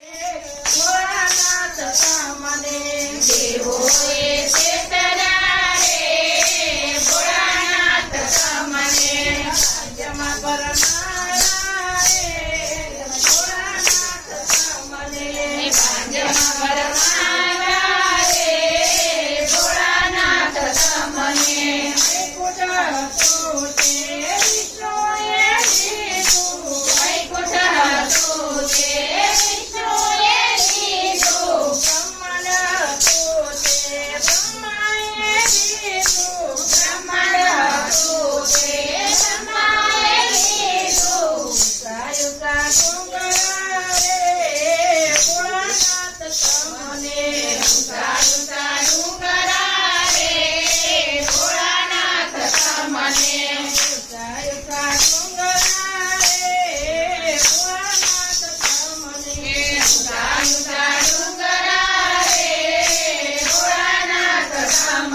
ભોળાનાથ તમને દેવોએ